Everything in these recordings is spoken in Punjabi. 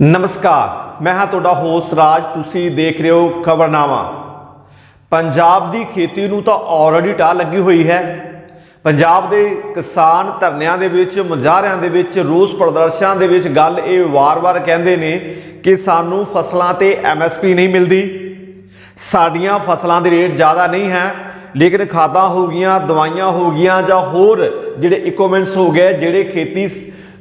ਨਮਸਕਾਰ, ਮੈਂ ਹਾਂ ਤੁਹਾਡਾ ਹੋਸ ਰਾਜ, ਤੁਸੀਂ ਦੇਖ ਰਹੇ ਹੋ ਖਬਰਨਾਮਾ। ਪੰਜਾਬ ਦੀ ਖੇਤੀ ਨੂੰ ਤਾਂ ਆਲਰੇਡੀ ਟਾ ਲੱਗੀ ਹੋਈ ਹੈ। ਪੰਜਾਬ ਦੇ ਕਿਸਾਨ ਧਰਨਿਆਂ ਦੇ ਵਿੱਚ, ਮੁਜ਼ਾਹਰਿਆਂ ਦੇ ਵਿੱਚ, ਰੋਸ ਪ੍ਰਦਰਸ਼ਨਾਂ ਦੇ ਵਿੱਚ ਗੱਲ ਇਹ ਵਾਰ-ਵਾਰ ਕਹਿੰਦੇ ਨੇ ਕਿ ਸਾਨੂੰ ਫਸਲਾਂ ਤੇ ਐਮਐਸਪੀ ਨਹੀਂ ਮਿਲਦੀ। ਸਾਡੀਆਂ ਫਸਲਾਂ ਦੇ ਰੇਟ ਜ਼ਿਆਦਾ ਨਹੀਂ ਹੈ, ਲੇਕਿਨ ਖਾਦਾਂ ਹੋ ਗਈਆਂ, ਦਵਾਈਆਂ ਹੋ ਗਈਆਂ ਜਾਂ ਹੋਰ ਜਿਹੜੇ ਇਕਵਿਪਮੈਂਟਸ ਹੋ ਗਏ, ਜਿਹੜੇ ਖੇਤੀ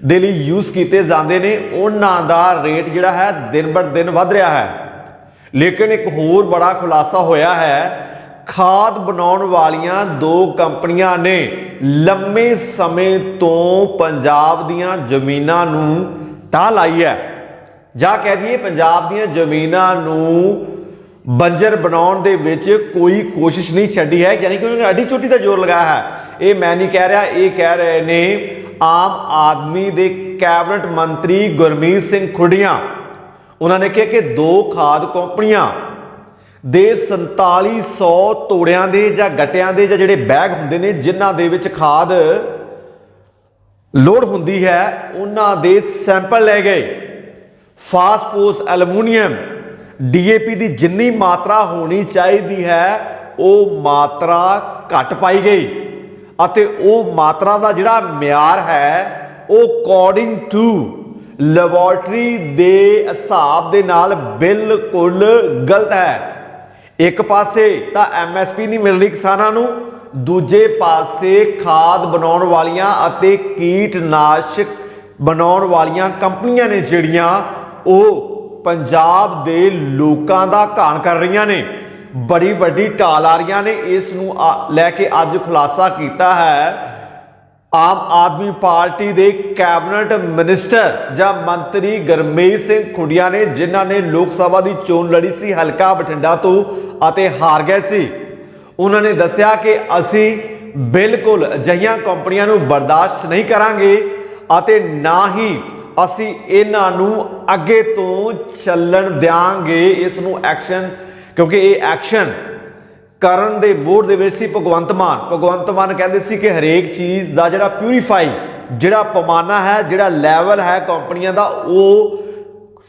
ਦੇ ਲਈ ਯੂਜ਼ ਕੀਤੇ ਜਾਂਦੇ ਨੇ, ਉਹਨਾਂ ਦਾ ਰੇਟ ਜਿਹੜਾ ਹੈ ਦਿਨ ਬਰ ਦਿਨ ਵੱਧ ਰਿਹਾ ਹੈ। ਲੇਕਿਨ ਇੱਕ ਹੋਰ ਬੜਾ ਖੁਲਾਸਾ ਹੋਇਆ ਹੈ, ਖਾਦ ਬਣਾਉਣ ਵਾਲੀਆਂ ਦੋ ਕੰਪਨੀਆਂ ਨੇ, ਲੰਮੇ ਸਮੇਂ ਤੋਂ ਪੰਜਾਬ ਦੀਆਂ ਜ਼ਮੀਨਾਂ ਨੂੰ ਢਾਹ ਲਾਈ ਹੈ। ਜਾਂ ਕਹਿ ਦਈਏ ਪੰਜਾਬ ਦੀਆਂ ਜ਼ਮੀਨਾਂ ਨੂੰ ਬੰਜਰ ਬਣਾਉਣ ਦੇ ਵਿੱਚ ਕੋਈ ਕੋਸ਼ਿਸ਼ ਨਹੀਂ ਛੱਡੀ ਹੈ, ਯਾਨੀ ਕਿ ਉਹਨਾਂ ਨੇ ਅੱਡੀ ਚੋਟੀ ਦਾ ਜ਼ੋਰ ਲਗਾਇਆ ਹੈ। ਇਹ ਮੈਂ ਨਹੀਂ ਕਹਿ ਰਿਹਾ, ਇਹ ਕਹਿ ਰਹੇ ਨੇ ਆਮ ਆਦਮੀ ਦੇ ਕੈਬਨਿਟ ਮੰਤਰੀ ਗੁਰਮੀਤ ਸਿੰਘ ਖੁੱਡੀਆਂ, ਉਹਨਾਂ ਨੇ ਕਿਹਾ ਕਿ ਦੋ ਖਾਦ ਕੰਪਨੀਆਂ ਦੇ 4700 ਤੋੜਿਆਂ ਦੇ ਜਾਂ ਗੱਟਿਆਂ ਦੇ ਜਾਂ ਜਿਹੜੇ ਬੈਗ ਹੁੰਦੇ ਨੇ, ਜਿਨ੍ਹਾਂ ਦੇ ਵਿੱਚ ਖਾਦ ਲੋਡ ਹੁੰਦੀ ਹੈ, ਉਹਨਾਂ ਦੇ ਸੈਂਪਲ ਲੈ ਗਏ। ਫਾਸਫੋਰਸ ਐਲੂਮੀਨੀਅਮ, ਡੀਏਪੀ ਦੀ ਜਿੰਨੀ ਮਾਤਰਾ ਹੋਣੀ ਚਾਹੀਦੀ ਹੈ, ਉਹ ਮਾਤਰਾ ਘੱਟ ਪਾਈ ਗਈ। ਅਤੇ ਉਹ ਮਾਤਰਾ ਦਾ ਜਿਹੜਾ ਮਿਆਰ ਹੈ, ਉਹ ਅਕੋਰਡਿੰਗ ਟੂ ਲੈਬੋਰਟਰੀ ਦੇ ਹਿਸਾਬ ਦੇ ਨਾਲ ਬਿਲਕੁਲ ਗਲਤ ਹੈ। ਇੱਕ ਪਾਸੇ ਤਾਂ ਐਮਐਸਪੀ ਨਹੀਂ ਮਿਲ ਰਹੀ ਕਿਸਾਨਾਂ ਨੂੰ, ਦੂਜੇ ਪਾਸੇ ਖਾਦ ਬਣਾਉਣ ਵਾਲੀਆਂ ਅਤੇ ਕੀਟਨਾਸ਼ਕ ਬਣਾਉਣ ਵਾਲੀਆਂ ਕੰਪਨੀਆਂ ਨੇ ਜਿਹੜੀਆਂ, ਉਹ ਪੰਜਾਬ ਦੇ ਲੋਕਾਂ ਦਾ ਘਾਣ ਕਰ ਰਹੀਆਂ ਨੇ। ਬੜੀ ਵੱਡੀ ਢਾਲ ਆ ਰਹੀਆਂ ਨੇ, ਇਸ ਨੂੰ ਆ- ਲੈ ਕੇ ਅੱਜ ਖੁਲਾਸਾ ਕੀਤਾ ਹੈ। ਆਮ ਆਦਮੀ ਪਾਰਟੀ ਦੇ ਕੈਬਨਿਟ ਮਿਨਿਸਟਰ ਜਾਂ ਮੰਤਰੀ ਗਰਮੇਸ਼ ਸਿੰਘ ਖੁੱਡੀਆਂ ਨੇ, ਜਿਨ੍ਹਾਂ ਨੇ ਲੋਕ ਸਭਾ ਦੀ ਚੋਣ ਲੜੀ ਸੀ, ਹਲਕਾ ਬਠਿੰਡਾ ਤੋਂ, ਅਤੇ ਹਾਰ ਗਏ ਸੀ। ਉਹਨਾਂ ਨੇ ਦੱਸਿਆ ਕਿ ਅਸੀਂ ਬਿਲਕੁਲ ਅਜਿਹੀਆਂ ਕੰਪਨੀਆਂ ਨੂੰ ਬਰਦਾਸ਼ਤ ਨਹੀਂ ਕਰਾਂਗੇ, ਅਤੇ ਨਾ ਹੀ ਅਸੀਂ ਇਹਨਾਂ ਨੂੰ ਅੱਗੇ ਤੋਂ ਚੱਲਣ ਦਿਆਂਗੇ, ਇਸ ਨੂੰ ਐਕਸ਼ਨ ਕਿਉਂਕਿ ਇਹ ਐਕਸ਼ਨ ਕਰਨ ਦੇ ਮੋੜ ਦੇ ਵਿੱਚ ਸੀ ਭਗਵੰਤ ਮਾਨ। ਭਗਵੰਤ ਮਾਨ ਕਹਿੰਦੇ ਸੀ ਕਿ ਹਰੇਕ ਚੀਜ਼ ਦਾ ਜਿਹੜਾ ਪਿਊਰੀਫਾਈ ਜਿਹੜਾ ਪਮਾਨਾ ਹੈ, ਜਿਹੜਾ ਲੈਵਲ ਹੈ ਕੰਪਨੀਆਂ ਦਾ, ਉਹ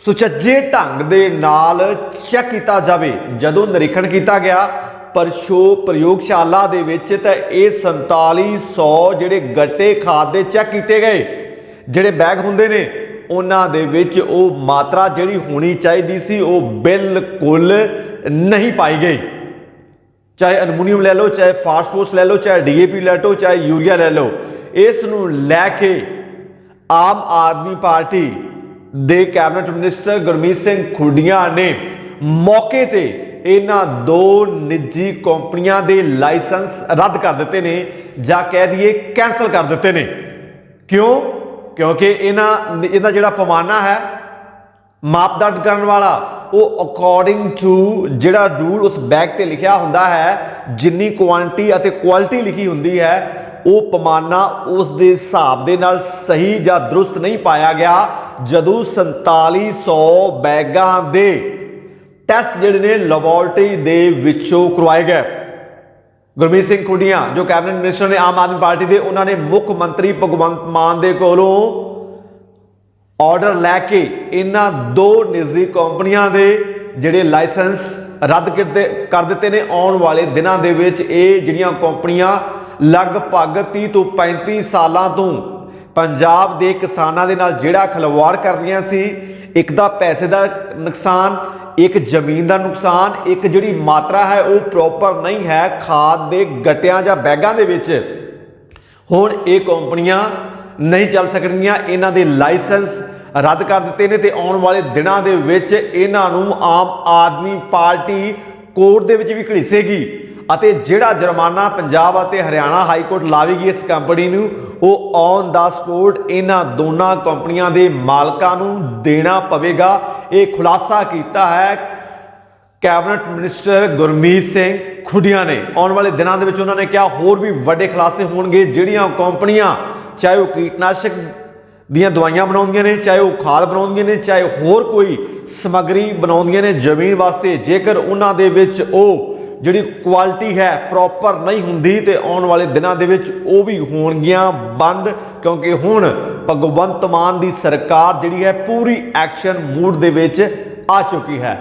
ਸੁਚੱਜੇ ਢੰਗ ਦੇ ਨਾਲ ਚੈੱਕ ਕੀਤਾ ਜਾਵੇ। ਜਦੋਂ ਨਿਰੀਖਣ ਕੀਤਾ ਗਿਆ ਪਰਸ਼ੋ ਪ੍ਰਯੋਗਸ਼ਾਲਾ ਦੇ ਵਿੱਚ ਤਾਂ ਇਹ 4700 ਜਿਹੜੇ ਗੱਟੇ ਖਾਦ ਦੇ ਚੈੱਕ ਕੀਤੇ ਗਏ, ਜਿਹੜੇ ਬੈਗ ਹੁੰਦੇ ਨੇ ਉਹਨਾਂ ਦੇ ਵਿੱਚ ਉਹ ਮਾਤਰਾ ਜਿਹੜੀ ਹੋਣੀ ਚਾਹੀਦੀ ਸੀ, ਉਹ ਬਿਲਕੁਲ ਨਹੀਂ ਪਾਈ ਗਈ। ਚਾਹੇ ਅਲਮੂਨੀਅਮ ਲੈ ਲਓ, ਚਾਹੇ ਫਾਸਫੋਰਸ ਲੈ ਲਓ, ਚਾਹੇ ਡੀਏਪੀ ਲੈ ਲਓ, ਚਾਹੇ ਯੂਰੀਆ ਲੈ ਲਓ, ਇਸ ਨੂੰ ਲੈ ਕੇ ਆਮ ਆਦਮੀ ਪਾਰਟੀ ਦੇ ਕੈਬਨਿਟ ਮਿਨਿਸਟਰ ਗੁਰਮੀਤ ਸਿੰਘ ਖੁੱਡੀਆਂ ਨੇ ਮੌਕੇ ਤੇ ਇਹਨਾਂ ਦੋ ਨਿੱਜੀ ਕੰਪਨੀਆਂ ਦੇ ਲਾਇਸੈਂਸ ਰੱਦ ਕਰ ਦਿੱਤੇ ਨੇ ਜਾਂ ਕਹਿ ਦਈਏ ਕੈਨਸਲ ਕਰ ਦਿੱਤੇ ਨੇ। ਕਿਉਂ? ਕਿਉਂਕਿ ਇਹਨਾਂ ਇਹਦਾ ਜਿਹੜਾ ਪਮਾਨਾ ਹੈ, ਮਾਪਦੰਡ ਕਰਨ ਵਾਲਾ, ਉਹ ਅਕੋਰਡਿੰਗ ਟੂ ਜਿਹੜਾ ਰੂਲ ਉਸ ਬੈਗ ਤੇ ਲਿਖਿਆ ਹੁੰਦਾ ਹੈ, ਜਿੰਨੀ ਕੁਆਂਟੀ ਅਤੇ ਕੁਆਲਿਟੀ ਲਿਖੀ ਹੁੰਦੀ ਹੈ, ਉਹ ਪਮਾਨਾ ਉਸ ਦੇ ਹਿਸਾਬ ਦੇ ਨਾਲ ਸਹੀ ਜਾਂ ਦਰੁਸਤ ਨਹੀਂ ਪਾਇਆ ਗਿਆ, ਜਦੋਂ 4700 ਬੈਗਾਂ ਦੇ ਟੈਸਟ ਜਿਹੜੇ ਨੇ ਲੈਬੋਰਟਰੀ ਦੇ ਵਿੱਚੋਂ ਕਰਵਾਏ ਗਏ। ਗੁਰਮੀਤ ਸਿੰਘ ਖੁੱਡੀਆਂ, ਜੋ ਕੈਬਨਿਟ ਮਿਨਿਸਟਰ ਨੇ ਆਮ ਆਦਮੀ ਪਾਰਟੀ ਦੇ, ਉਹਨਾਂ ਨੇ ਮੁੱਖ ਮੰਤਰੀ ਭਗਵੰਤ ਮਾਨ ਦੇ ਕੋਲੋਂ ਆਰਡਰ ਲੈ ਕੇ ਇਹਨਾਂ ਦੋ ਨਿੱਜੀ ਕੰਪਨੀਆਂ ਦੇ ਜਿਹੜੇ ਲਾਇਸੈਂਸ ਰੱਦ ਕੀਤੇ ਕਰ ਦਿੱਤੇ ਨੇ। ਆਉਣ ਵਾਲੇ ਦਿਨਾਂ ਦੇ ਵਿੱਚ ਇਹ ਜਿਹੜੀਆਂ ਕੰਪਨੀਆਂ ਲਗਭਗ 30 ਤੋਂ 35 ਸਾਲਾਂ ਤੋਂ ਪੰਜਾਬ ਦੇ ਕਿਸਾਨਾਂ ਦੇ ਨਾਲ ਜਿਹੜਾ ਖਿਲਵਾੜ ਕਰ ਰਹੀਆਂ ਸੀ, ਇੱਕ ਦਾ ਪੈਸੇ ਦਾ ਨੁਕਸਾਨ ਇੱਕ ਜ਼ਮੀਨ ਦਾ ਨੁਕਸਾਨ, ਇੱਕ ਜਿਹੜੀ ਮਾਤਰਾ ਹੈ ਉਹ ਪ੍ਰੋਪਰ ਨਹੀਂ ਹੈ ਖਾਦ ਦੇ ਗੱਟਿਆਂ ਜਾਂ ਬੈਗਾਂ ਦੇ ਵਿੱਚ। ਹੁਣ ਇਹ ਕੰਪਨੀਆਂ ਨਹੀਂ ਚੱਲ ਸਕਣਗੀਆਂ, ਇਹਨਾਂ ਦੇ ਲਾਇਸੈਂਸ ਰੱਦ ਕਰ ਦਿੱਤੇ ਨੇ ਤੇ ਆਉਣ ਵਾਲੇ ਦਿਨਾਂ ਦੇ ਵਿੱਚ ਇਹਨਾਂ ਨੂੰ ਆਮ ਆਦਮੀ ਪਾਰਟੀ ਕੋਰਟ ਦੇ ਵਿੱਚ ਵੀ ਘੜੀਸੇਗੀ। ਅਤੇ ਜਿਹੜਾ ਜੁਰਮਾਨਾ ਪੰਜਾਬ ਅਤੇ ਹਰਿਆਣਾ ਹਾਈ ਕੋਰਟ ਲਾਵੇਗੀ ਇਸ ਕੰਪਨੀ ਨੂੰ, ਉਹ ਔਨ ਦਾ ਸਪੋਰਟ ਇਹਨਾਂ ਦੋਨਾਂ ਕੰਪਨੀਆਂ ਦੇ ਮਾਲਕਾਂ ਨੂੰ ਦੇਣਾ ਪਵੇਗਾ। ਇਹ ਖੁਲਾਸਾ ਕੀਤਾ ਹੈ ਕੈਬਨਿਟ ਮਿਨਿਸਟਰ ਗੁਰਮੀਤ ਸਿੰਘ ਖੁੱਡੀਆਂ ਨੇ। ਆਉਣ ਵਾਲੇ ਦਿਨਾਂ ਦੇ ਵਿੱਚ ਉਹਨਾਂ ਨੇ ਕਿਹਾ, ਹੋਰ ਵੀ ਵੱਡੇ ਖੁਲਾਸੇ ਹੋਣਗੇ, ਜਿਹੜੀਆਂ ਕੰਪਨੀਆਂ, ਚਾਹੇ ਉਹ ਕੀਟਨਾਸ਼ਕ ਦੀਆਂ ਦਵਾਈਆਂ ਬਣਾਉਂਦੀਆਂ ਨੇ, ਚਾਹੇ ਉਹ ਖਾਦ ਬਣਾਉਂਦੀਆਂ ਨੇ, ਚਾਹੇ ਹੋਰ ਕੋਈ ਸਮੱਗਰੀ ਬਣਾਉਂਦੀਆਂ ਨੇ ਜ਼ਮੀਨ ਵਾਸਤੇ, ਜੇਕਰ ਉਹਨਾਂ ਦੇ ਵਿੱਚ ਉਹ ਜਿਹੜੀ ਕੁਆਲਿਟੀ ਹੈ ਪ੍ਰੋਪਰ ਨਹੀਂ ਹੁੰਦੀ ਤੇ ਆਉਣ ਵਾਲੇ ਦਿਨਾਂ ਦੇ ਵਿੱਚ ਉਹ ਵੀ ਹੋਣਗੀਆਂ ਬੰਦ, ਕਿਉਂਕਿ ਹੁਣ ਭਗਵੰਤ ਮਾਨ ਦੀ ਸਰਕਾਰ ਜਿਹੜੀ ਹੈ ਪੂਰੀ ਐਕਸ਼ਨ ਮੂਡ ਦੇ ਵਿੱਚ ਆ ਚੁੱਕੀ ਹੈ।